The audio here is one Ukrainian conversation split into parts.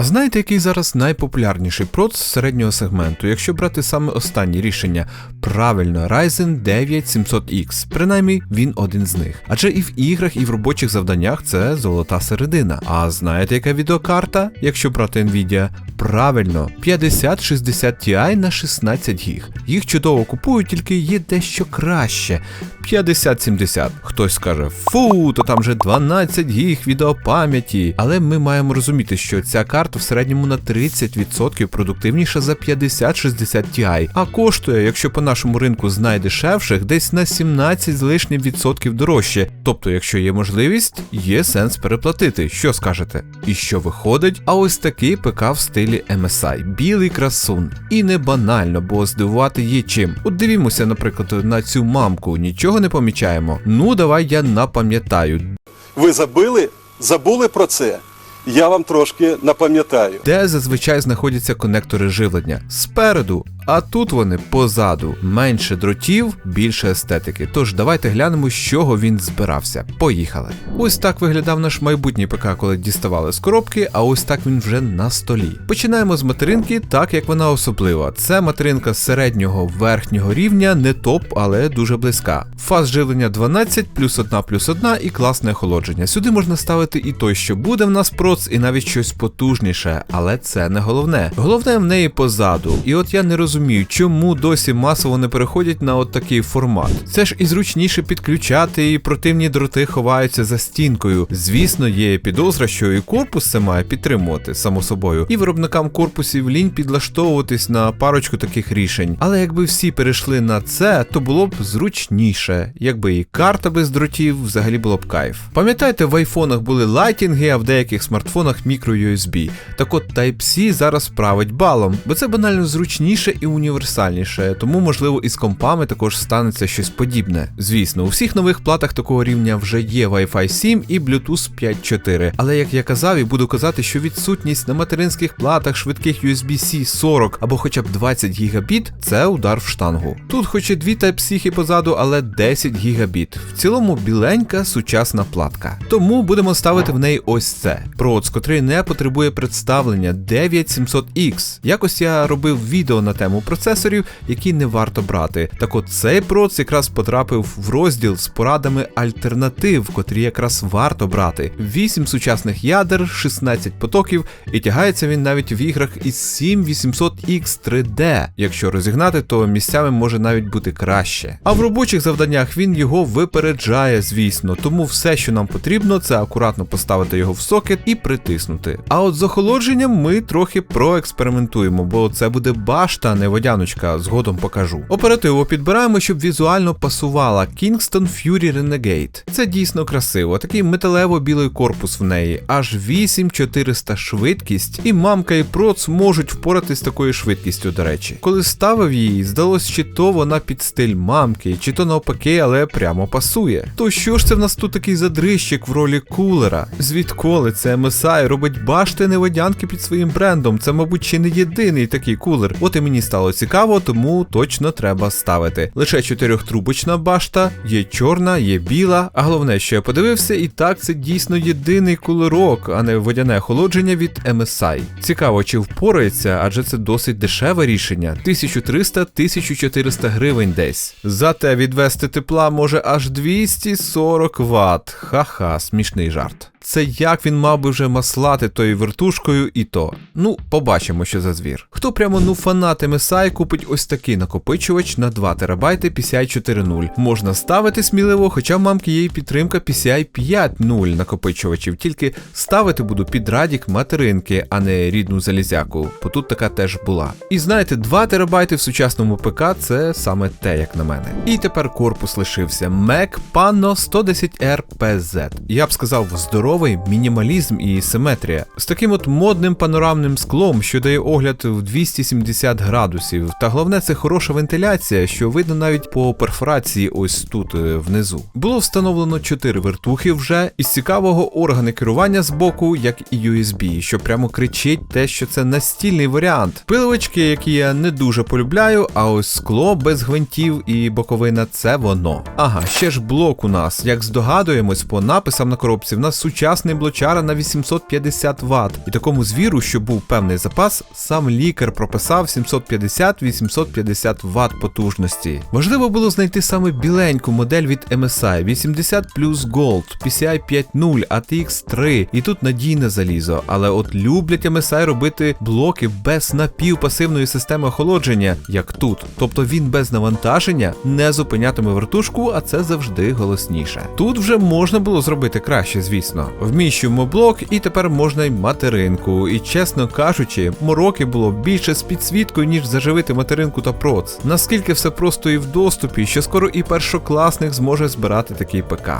А знаєте, який зараз найпопулярніший проц середнього сегменту, якщо брати саме останнє рішення? Правильно, Ryzen 9 700X. Принаймні він один з них. Адже і в іграх, і в робочих завданнях це золота середина. А знаєте, яка відеокарта, якщо брати Nvidia? Правильно, 5060 Ti на 16 гіг. Їх чудово купують, тільки є дещо краще. 5070. Хтось скаже, фу, то там вже 12 гіг відеопам'яті. Але ми маємо розуміти, що ця карта в середньому на 30% продуктивніша за 5060 Ti, а коштує, якщо по нашому ринку з найдешевших, десь на 17 з лишнім відсотків дорожче. Тобто, якщо є можливість, є сенс переплатити. Що скажете? І що виходить? А ось такий ПК в стилі MSI, білий красун. І не банально, бо здивувати є чим. От дивімося, наприклад, на цю мамку, нічого не помічаємо. Ну давай я напам'ятаю. Ви забили? Забули про це? Я вам трошки напам'ятаю. де зазвичай знаходяться конектори живлення спереду, а тут вони позаду. Менше дротів, більше естетики. Тож давайте глянемо, з чого він збирався. Поїхали. Ось так виглядав наш майбутній ПК, коли діставали з коробки, а ось так він вже на столі. Починаємо з материнки, так як вона особлива. Це материнка середнього верхнього рівня, не топ, але дуже близька. Фаз живлення 12, плюс 1 плюс 1 і класне охолодження. Сюди можна ставити і той, що буде в нас проц, і навіть щось потужніше, але це не головне. Головне в неї позаду. І от я не розумію, чому досі масово не переходять на от такий формат. Це ж і зручніше підключати, і противні дроти ховаються за стінкою. Звісно, є підозра, що і корпус це має підтримувати, само собою, і виробникам корпусів лінь підлаштовуватись на парочку таких рішень. Але якби всі перейшли на це, то було б зручніше. Якби і карта без дротів, взагалі було б кайф. Пам'ятаєте, в айфонах були лайтінги, а в деяких смартфонах мікро USB. Так от Type-C зараз править балом, бо це банально зручніше і універсальніше, тому можливо і з компами також станеться щось подібне. Звісно, у всіх нових платах такого рівня вже є Wi-Fi 7 і Bluetooth 5.4. Але як я казав і буду казати, що відсутність на материнських платах швидких USB-C 40 або хоча б 20 гігабіт це удар в штангу. Тут хоч і дві Type-C позаду, але 10 гігабіт. В цілому біленька сучасна платка. Тому будемо ставити в неї ось це. Проц, котрий не потребує представлення 9700X. Якось я робив відео на тему процесорів, які не варто брати. Так от цей проц якраз потрапив в розділ з порадами альтернатив, котрі якраз варто брати. 8 сучасних ядер, 16 потоків, і тягається він навіть в іграх із 7800X 3D. Якщо розігнати, то місцями може навіть бути краще. А в робочих завданнях він його випереджає, звісно. Тому все, що нам потрібно, це акуратно поставити його в сокет і притиснути. А от з охолодженням ми трохи проекспериментуємо, бо це буде башта, не водяночка, згодом покажу. Оперативу підбираємо, щоб візуально пасувала Kingston Fury Renegade. Це дійсно красиво, такий металево-білий корпус в неї, аж 8400 швидкість, і мамка і проц можуть впоратись з такою швидкістю, до речі. Коли ставив її, здалось, чи то вона під стиль мамки, чи то навпаки, але прямо пасує. То що ж це в нас тут такий задрищик в ролі кулера? Звідколи це MSI робить башти неводянки під своїм брендом? Це, мабуть, чи не єдиний такий кулер. От і мені стало цікаво, тому точно треба ставити. Лише чотирьохтрубочна башта, є чорна, є біла. А головне, що я подивився, і так це дійсно єдиний кулерок, а не водяне охолодження від MSI. Цікаво, чи впорається, адже це досить дешеве рішення. 1300-1400 гривень десь. Зате відвести тепла може аж 240 Вт. Ха-ха, смішний жарт. Це як він мав би вже маслати тою вертушкою і то. Ну, побачимо, що за звір. Хто прямо ну фанат MSI купить ось такий накопичувач на 2 ТБ PCI 4.0. Можна ставити сміливо, хоча в мамки є і підтримка PCI 5.0 накопичувачів, тільки ставити буду під радік материнки, а не рідну залізяку, бо тут така теж була. І знаєте, 2 ТБ в сучасному ПК це саме те, як на мене. І тепер корпус лишився Mac Pano 110R PZ. Я б сказав, здоровий мінімалізм і симетрія. З таким от модним панорамним склом, що дає огляд в 270 градусів. Та головне це хороша вентиляція, що видно навіть по перфорації ось тут е, внизу. Було встановлено 4 вертухи вже, із цікавого органи керування з боку, як і USB, що прямо кричить те, що це настільний варіант. Пиливочки, які я не дуже полюбляю, а ось скло без гвинтів і боковина це воно. Ага, ще ж блок у нас. Як здогадуємось, по написам на коробці в нас сучасний сучасний блочара на 850 Вт. І такому звіру, що був певний запас, сам лікар прописав 750-850 Вт потужності. Важливо було знайти саме біленьку модель від MSI 80 Plus Gold, PCI 5.0, ATX 3, і тут надійне залізо. Але от люблять MSI робити блоки без напівпасивної системи охолодження, як тут. Тобто він без навантаження не зупинятиме вертушку, а це завжди голосніше. Тут вже можна було зробити краще, звісно. Вміщуємо блок, і тепер можна й материнку. І чесно кажучи, мороки було більше з підсвіткою, ніж заживити материнку та проц. Наскільки все просто і в доступі, що скоро і першокласник зможе збирати такий ПК.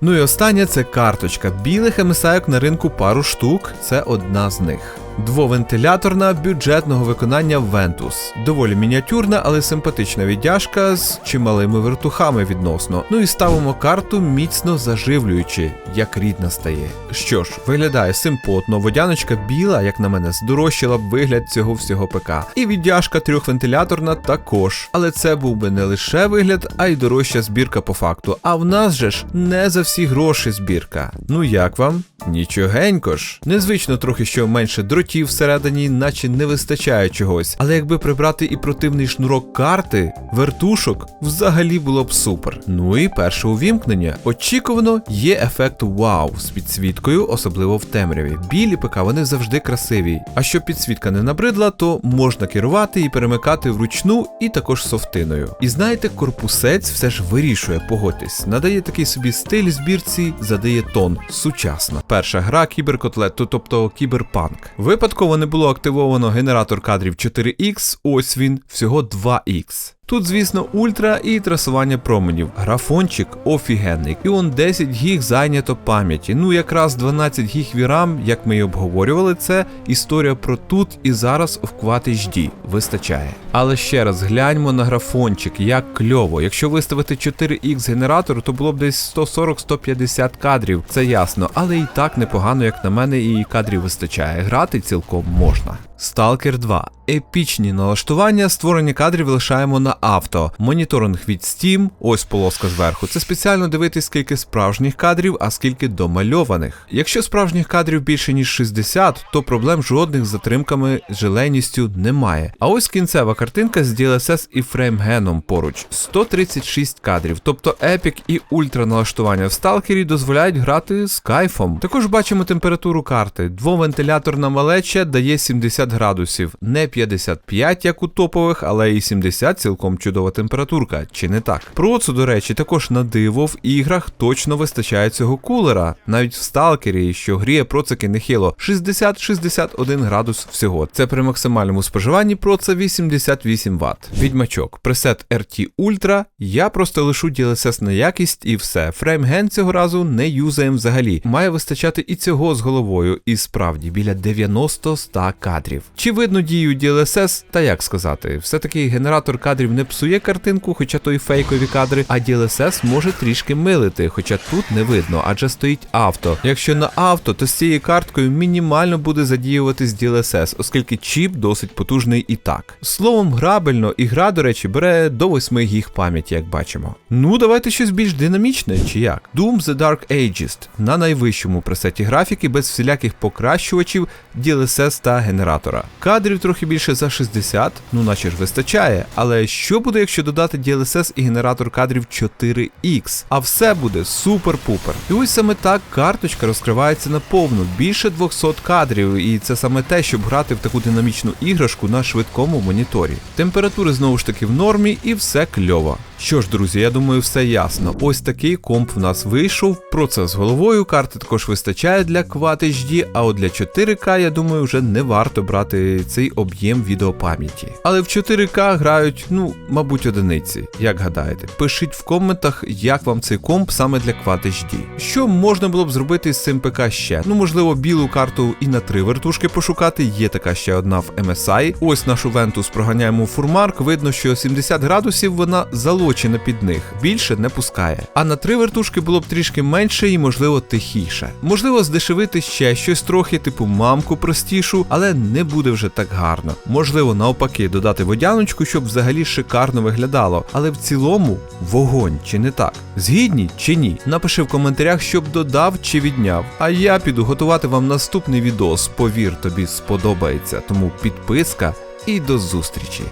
Ну і останнє це карточка. Білих MSI на ринку пару штук, це одна з них. Двовентиляторна бюджетного виконання Ventus. Доволі мініатюрна, але симпатична віддяжка з чималими вертухами відносно. Ну і ставимо карту міцно заживлюючи, як рідна стає. Що ж, виглядає симпотно, водяночка біла, як на мене, здорожчала б вигляд цього всього ПК. І віддяжка трьохвентиляторна також. Але це був би не лише вигляд, а й дорожча збірка по факту. А в нас же ж не за всі гроші збірка. Ну як вам? Нічогенько ж. Незвично трохи, що менше дротів всередині, наче не вистачає чогось. Але якби прибрати і противний шнурок карти, вертушок, взагалі було б супер. Ну і перше увімкнення. Очікувано є ефект вау з підсвіткою, особливо в темряві. Білі ПК вони завжди красиві. А щоб підсвітка не набридла, то можна керувати і перемикати вручну, і також софтиною. І знаєте, корпусець все ж вирішує, погодьтесь, надає такий собі стиль збірці, задає тон сучасно. Перша гра кіберкотлету, тобто кіберпанк. Випадково не було активовано генератор кадрів 4X, ось він, всього 2X. Тут, звісно, ультра і трасування променів. Графончик офігенний. І он 10 гіг зайнято пам'яті. Ну якраз 12 гіг VRAM, як ми і обговорювали, це історія про тут і зараз в Quad HD. Вистачає. Але ще раз гляньмо на графончик, як кльово. Якщо виставити 4X генератор, то було б десь 140-150 кадрів, це ясно, але і так непогано, як на мене, і кадрів вистачає. Грати цілком можна. Stalker 2. Епічні налаштування, створення кадрів лишаємо на авто. Моніторинг від Steam, ось полоска зверху. Це спеціально дивитись, скільки справжніх кадрів, а скільки домальованих. Якщо справжніх кадрів більше ніж 60, то проблем жодних з затримками з немає. А ось кінцева картинка з DLSS і фреймгеном поруч. 136 кадрів, тобто епік і ультра налаштування в сталкері дозволяють грати з кайфом. Також бачимо температуру карти. Двовентиляторна малеча дає 70 градусів, не 55, як у топових, але і 70 цілком чудова температурка, чи не так? Процу, до речі, також на диво в іграх точно вистачає цього кулера, навіть в сталкері, що гріє процики нехило 60-61 градус всього. Це при максимальному споживанні проца 88 Вт. Відьмачок, пресет RT Ultra, я просто лишу DLSS на якість і все. Фреймген цього разу не юзаємо взагалі. Має вистачати і цього з головою, і справді біля 90-100 кадрів. Чи видно дію DLSS? Та як сказати, все-таки генератор кадрів не псує картинку, хоча то й фейкові кадри, а DLSS може трішки милити, хоча тут не видно, адже стоїть авто. Якщо на авто, то з цією карткою мінімально буде задіюватись DLSS, оскільки чіп досить потужний і так. Словом, грабельно, і гра, до речі, бере до 8 гіг пам'яті, як бачимо. Ну, давайте щось більш динамічне, чи як? Doom The Dark Ages на найвищому пресеті графіки без всіляких покращувачів, DLSS та генератора. Кадрів трохи більше за 60, ну наче ж вистачає. Але що буде, якщо додати DLSS і генератор кадрів 4X? А все буде супер-пупер. І ось саме так карточка розкривається наповну, більше 200 кадрів, і це саме те, щоб грати в таку динамічну іграшку на швидкому моніторі. Температури знову ж таки в нормі і все кльово. Що ж, друзі, я думаю, все ясно. Ось такий комп в нас вийшов. Про це з головою. Карти також вистачає для Quad HD, а от для 4К, я думаю, вже не варто брати цей об'єм відеопам'яті. Але в 4К грають, ну, мабуть, одиниці. Як гадаєте? Пишіть в коментах, як вам цей комп саме для Quad HD. Що можна було б зробити з цим ПК ще? Ну, можливо, білу карту і на три вертушки пошукати. Є така ще одна в MSI. Ось нашу Ventus проганяємо у фурмарк. Видно, що 70 градусів вона залочена овочі на під них, більше не пускає. А на три вертушки було б трішки менше і, можливо, тихіше. Можливо, здешевити ще щось трохи, типу мамку простішу, але не буде вже так гарно. Можливо, навпаки, додати водяночку, щоб взагалі шикарно виглядало. Але в цілому вогонь чи не так? Згідні чи ні? Напиши в коментарях, щоб додав чи відняв. А я піду готувати вам наступний відос. Повір, тобі сподобається. Тому підписка і до зустрічі.